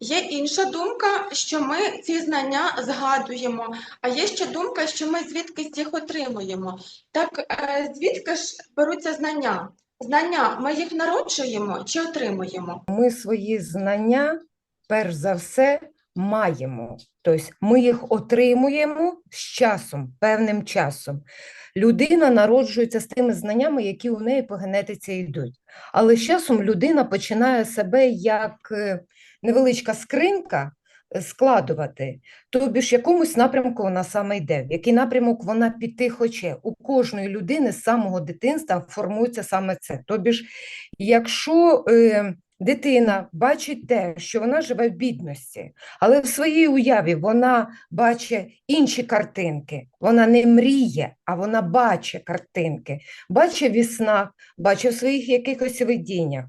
Є інша думка, що ми ці знання згадуємо, а є ще думка, що ми звідкись їх отримуємо. Так е, звідки ж беруться знання? Знання ми їх народжуємо чи отримуємо? Ми свої знання, перш за все, маємо. Тобто ми їх отримуємо з часом, певним часом. Людина народжується з тими знаннями, які у неї по генетиці йдуть. Але з часом людина починає себе як е, невеличка скринька е, складувати. Тобі ж якомусь напрямку вона саме йде, в який напрямок вона піти хоче. У кожної людини з самого дитинства формується саме це. Тобі ж, якщо е, дитина бачить те, що вона живе в бідності, але в своїй уяві вона бачить інші картинки, вона не мріє, а вона бачить картинки, бачить в снах, бачить в своїх якихось видіннях.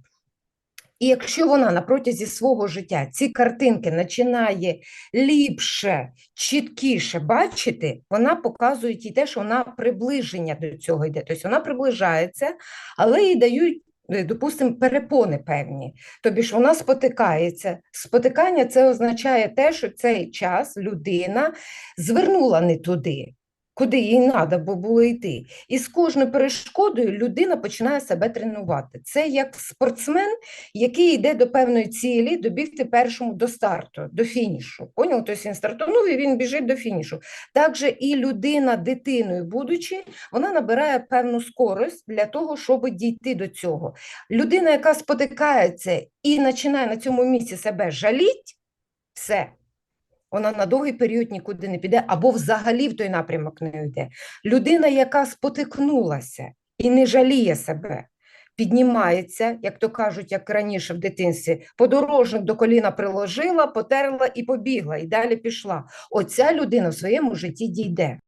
І якщо вона на протязі свого життя ці картинки починає ліпше, чіткіше бачити, вона показує їй те, що вона приближення до цього йде. Тобто вона приближається, але їй дають, допустимо, перепони певні. Тобі ж вона спотикається. Спотикання це означає те, що цей час людина звернула не туди. Куди їй треба було йти. І з кожною перешкодою людина починає себе тренувати. Це як спортсмен, який йде до певної цілі, добігти першому до старту, до фінішу. Поняв? Тобто він стартанув і він біжить до фінішу. Так же і людина, дитиною будучи, вона набирає певну скорость для того, щоб дійти до цього. Людина, яка спотикається і починає на цьому місці себе жаліть, все. Вона на довгий період нікуди не піде або взагалі в той напрямок не йде. Людина, яка спотикнулася і не жаліє себе, піднімається, як то кажуть, як раніше в дитинстві, подорожник до коліна приложила, потерла і побігла, і далі пішла. Оця людина в своєму житті дійде.